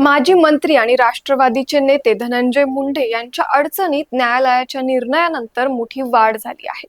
माजी मंत्री आणि राष्ट्रवादीचे नेते धनंजय मुंडे यांच्या अडचणीत न्यायालयाच्या निर्णयानंतर मोठी वाढ झाली आहे.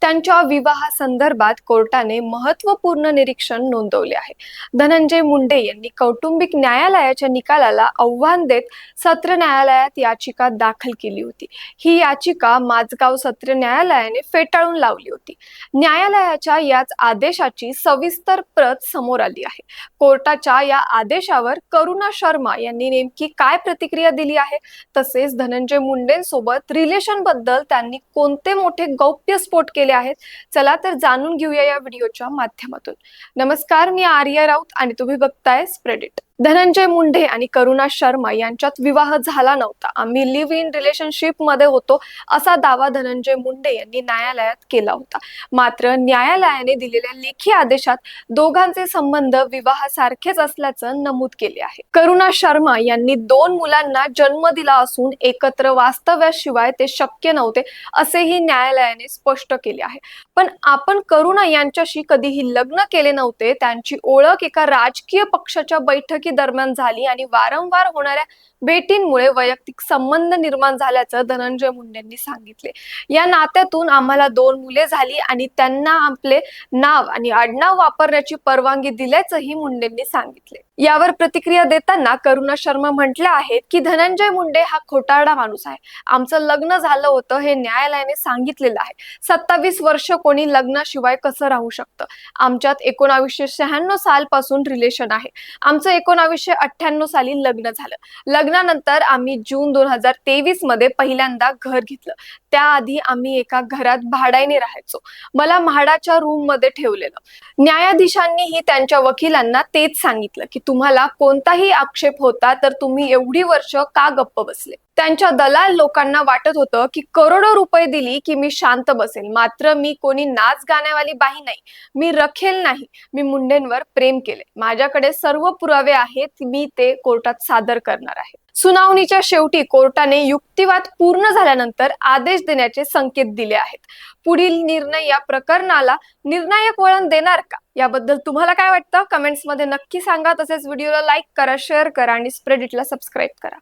त्यांच्या विवाहासंदर्भात कोर्टाने महत्त्वपूर्ण निरीक्षण नोंदवले आहे. धनंजय मुंडे यांनी कौटुंबिक न्यायालयाच्या निकालाला आव्हान देत सत्र न्यायालयात याचिका दाखल केली होती. ही याचिका माझगाव सत्र न्यायालयाने फेटाळून लावली होती. न्यायालयाच्या याच आदेशाची सविस्तर प्रत समोर आली आहे. कोर्टाच्या या आदेशावर करुणा शर्मा यांनी नेमकी काय प्रतिक्रिया दिली आहे? तसेच धनंजय मुंडेंसोबत रिलेशनबद्दल त्यांनी कोणते मोठे गौप्यस्फोट केले आहेत? चला तर जाणून घेऊया या व्हिडिओच्या माध्यमातून. नमस्कार मी आर्या राऊत आणि तुम्ही बघताय स्प्रेडिट धनंजय मुंडे आणि करुणा शर्मा यांच्यात विवाह झाला नव्हता. आम्ही लिव्ह इन रिलेशनशिपमध्ये होतो असा दावा धनंजय मुंडे यांनी न्यायालयात केला होता. मात्र न्यायालयाने दिलेल्या लेखी आदेशात दोघांचे संबंध विवाहासारखेच असल्याचं नमूद केले आहे. करुणा शर्मा यांनी दोन मुलांना जन्म दिला असून एकत्र वास्तव्याशिवाय ते शक्य नव्हते असेही न्यायालयाने स्पष्ट केले आहे. पण आपण करुणा यांच्याशी कधीही लग्न केले नव्हते त्यांची ओळख एका राजकीय पक्षाच्या बैठकी दरम्यान झाली आणि वारंवार होणाऱ्या भेटींमुळे वैयक्तिक संबंध निर्माण झाल्याचं धनंजय मुंडेंनी सांगितले. या नात्यातून आम्हाला दोन मुले झाली आणि त्यांना आपले नाव आणि आडनाव वापरण्याची परवानगी दिल्याचंही मुंडेंनी सांगितले. यावर प्रतिक्रिया देताना करुणा शर्मा म्हटल्या आहेत की धनंजय मुंडे हा खोटारडा माणूस आहे. आमचं लग्न झालं होतं हे न्यायालयाने सांगितलेलं आहे. सत्तावीस वर्ष कोणी लग्नाशिवाय कसं राहू शकतं? आमच्यात एकोणावीसशे शहाण्णव साल पासून रिलेशन आहे. आमचं एकोणावीसशे अठ्ठ्याण्णव साली लग्न झालं. लग्नानंतर आम्ही जून दोन हजार तेवीसमध्ये पहिल्यांदा घर घेतलं. त्याआधी आम्ही एका घरात भाड्याने राहायचो. मला म्हाडाच्या रूममध्ये ठेवलेलं. न्यायाधीशांनीही त्यांच्या वकिलांना तेच सांगितलं की तुम्हाला कोणताही आक्षेप होता तर तुम्ही एवढी वर्ष का गप्प बसले? त्यांच्या दलाल लोकांना वाटत होतं की करोडो रुपये दिली की मी शांत बसेल. मात्र मी कोणी नाच गाण्यावाली बाई नाही. मी रखेल नाही. मी मुंडेंवर प्रेम केले माझ्याकडे सर्व पुरावे आहेत. मी ते कोर्टात सादर करणार आहे. सुनावणीच्या शेवटी कोर्टाने युक्तिवाद पूर्ण झाल्यानंतर आदेश देण्याचे संकेत दिले आहेत. पुढील निर्णय या प्रकरणाला निर्णायक वळण देणार का? याबद्दल तुम्हाला काय वाटतं? कमेंट्समध्ये नक्की सांगा. तसेच व्हिडिओला लाईक करा शेअर करा आणि स्प्रेडिटला सबस्क्राईब करा.